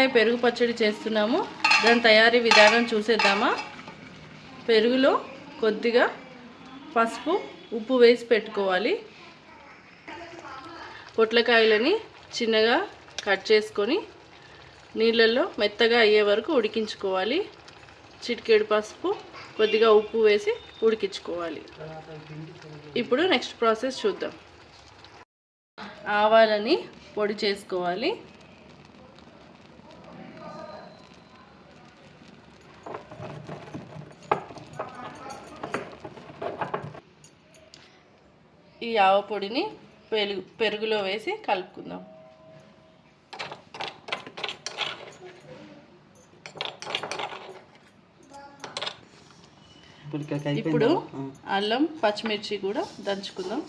పుచ్చకాయ పెరుగు పచ్చడి చేస్తున్నాము. దాని తయారీ విధానం చూసేద్దామా? పెరుగులో కొద్దిగా పసుపు ఉప్పు వేసి పెట్టుకోవాలి. పొట్లకాయలని చిన్నగా కట్ చేసుకొని నీళ్ళల్లో మెత్తగా అయ్యే వరకు ఉడికించుకోవాలి. చిటికెడు పసుపు కొద్దిగా ఉప్పు వేసి ఉడికించుకోవాలి. ఇప్పుడు నెక్స్ట్ ప్రాసెస్ చూద్దాం. ఆవాలని పొడి చేసుకోవాలి. ఈ ఆవ పొడిని పెరుగు పెరుగులో వేసి కలుపుకుందాం. ఇప్పుడు. అల్లం పచ్చిమిర్చి కూడా దంచుకుందాం.